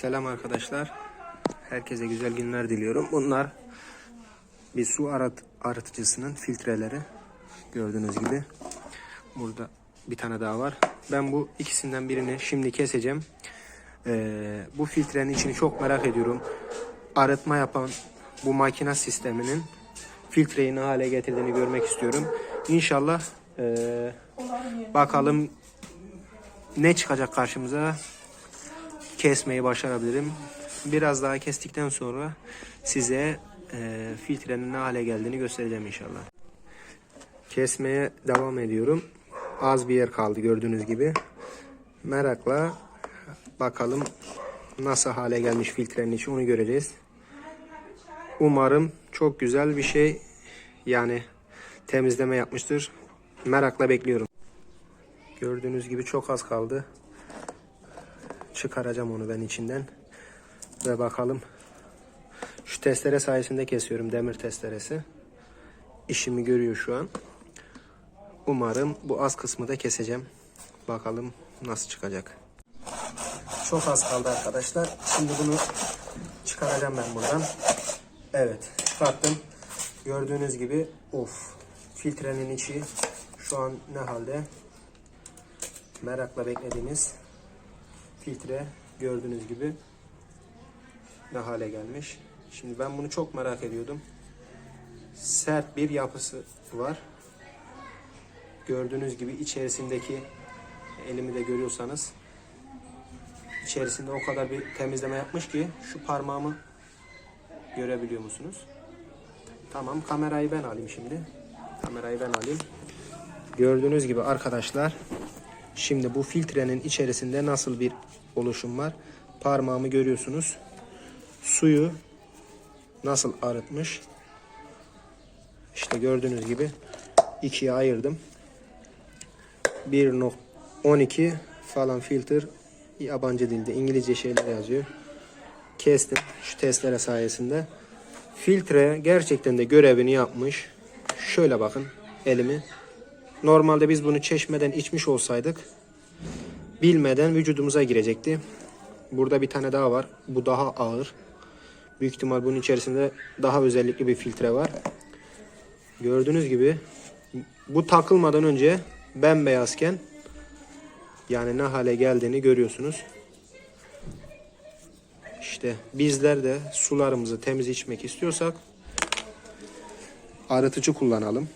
Selam arkadaşlar. Herkese güzel günler diliyorum. Bunlar bir su arıt arıtıcısının filtreleri. Gördüğünüz gibi. Burada bir tane daha var. Ben bu ikisinden birini şimdi keseceğim. Ee, bu filtrenin içini çok merak ediyorum. Arıtma yapan bu makine sisteminin filtreyi ne hale getirdiğini görmek istiyorum. İnşallah ee, bakalım ne çıkacak karşımıza kesmeyi başarabilirim. Biraz daha kestikten sonra size e, filtrenin ne hale geldiğini göstereceğim inşallah. Kesmeye devam ediyorum. Az bir yer kaldı gördüğünüz gibi. Merakla bakalım nasıl hale gelmiş filtrenin içi onu göreceğiz. Umarım çok güzel bir şey yani temizleme yapmıştır. Merakla bekliyorum. Gördüğünüz gibi çok az kaldı. Çıkaracağım onu ben içinden. Ve bakalım. Şu testere sayesinde kesiyorum. Demir testeresi. İşimi görüyor şu an. Umarım bu az kısmı da keseceğim. Bakalım nasıl çıkacak. Çok az kaldı arkadaşlar. Şimdi bunu çıkaracağım ben buradan. Evet çıkarttım. Gördüğünüz gibi of filtrenin içi şu an ne halde? Merakla beklediğimiz filtre gördüğünüz gibi ne hale gelmiş. Şimdi ben bunu çok merak ediyordum. Sert bir yapısı var. Gördüğünüz gibi içerisindeki elimi de görüyorsanız içerisinde o kadar bir temizleme yapmış ki şu parmağımı görebiliyor musunuz? Tamam kamerayı ben alayım şimdi. Kamerayı ben alayım. Gördüğünüz gibi arkadaşlar Şimdi bu filtrenin içerisinde nasıl bir oluşum var? Parmağımı görüyorsunuz. Suyu nasıl arıtmış? İşte gördüğünüz gibi ikiye ayırdım. 1.12 falan filter yabancı dilde İngilizce şeyler yazıyor. Kestim şu testlere sayesinde. Filtre gerçekten de görevini yapmış. Şöyle bakın elimi Normalde biz bunu çeşmeden içmiş olsaydık bilmeden vücudumuza girecekti. Burada bir tane daha var. Bu daha ağır. Büyük ihtimal bunun içerisinde daha özellikli bir filtre var. Gördüğünüz gibi bu takılmadan önce bembeyazken yani ne hale geldiğini görüyorsunuz. İşte bizler de sularımızı temiz içmek istiyorsak arıtıcı kullanalım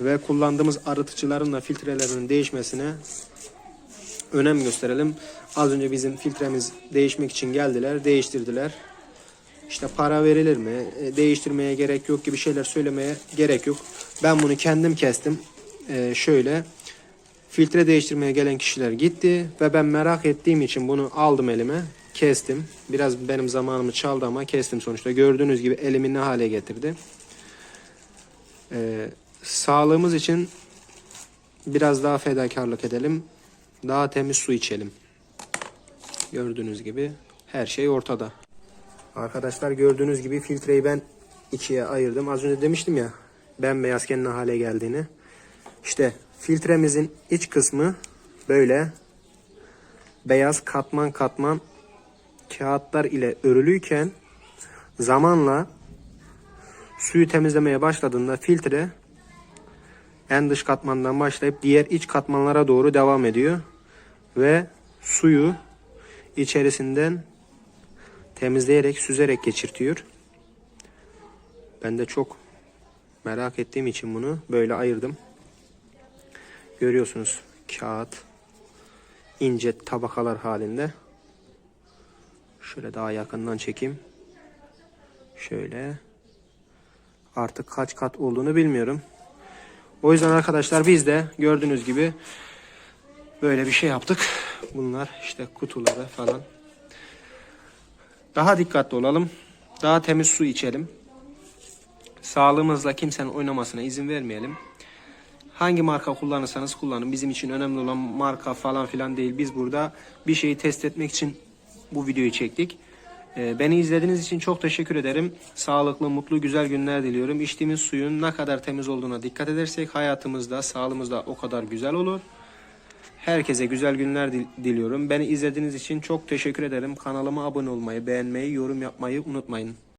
ve kullandığımız arıtıcıların da filtrelerinin değişmesine önem gösterelim. Az önce bizim filtremiz değişmek için geldiler, değiştirdiler. İşte para verilir mi? E, değiştirmeye gerek yok gibi şeyler söylemeye gerek yok. Ben bunu kendim kestim. Ee, şöyle filtre değiştirmeye gelen kişiler gitti ve ben merak ettiğim için bunu aldım elime, kestim. Biraz benim zamanımı çaldı ama kestim sonuçta. Gördüğünüz gibi elimi ne hale getirdi. Ee, Sağlığımız için biraz daha fedakarlık edelim. Daha temiz su içelim. Gördüğünüz gibi her şey ortada. Arkadaşlar gördüğünüz gibi filtreyi ben ikiye ayırdım. Az önce demiştim ya bembeyazken ne hale geldiğini. İşte filtremizin iç kısmı böyle beyaz katman katman kağıtlar ile örülüyken zamanla suyu temizlemeye başladığında filtre en dış katmandan başlayıp diğer iç katmanlara doğru devam ediyor. Ve suyu içerisinden temizleyerek, süzerek geçirtiyor. Ben de çok merak ettiğim için bunu böyle ayırdım. Görüyorsunuz kağıt ince tabakalar halinde. Şöyle daha yakından çekeyim. Şöyle. Artık kaç kat olduğunu bilmiyorum. O yüzden arkadaşlar biz de gördüğünüz gibi böyle bir şey yaptık. Bunlar işte kutuları falan. Daha dikkatli olalım. Daha temiz su içelim. Sağlığımızla kimsenin oynamasına izin vermeyelim. Hangi marka kullanırsanız kullanın. Bizim için önemli olan marka falan filan değil. Biz burada bir şeyi test etmek için bu videoyu çektik. Ee, beni izlediğiniz için çok teşekkür ederim. Sağlıklı, mutlu, güzel günler diliyorum. İçtiğimiz suyun ne kadar temiz olduğuna dikkat edersek hayatımızda, sağlığımızda o kadar güzel olur. Herkese güzel günler dil- diliyorum. Beni izlediğiniz için çok teşekkür ederim. Kanalıma abone olmayı, beğenmeyi, yorum yapmayı unutmayın.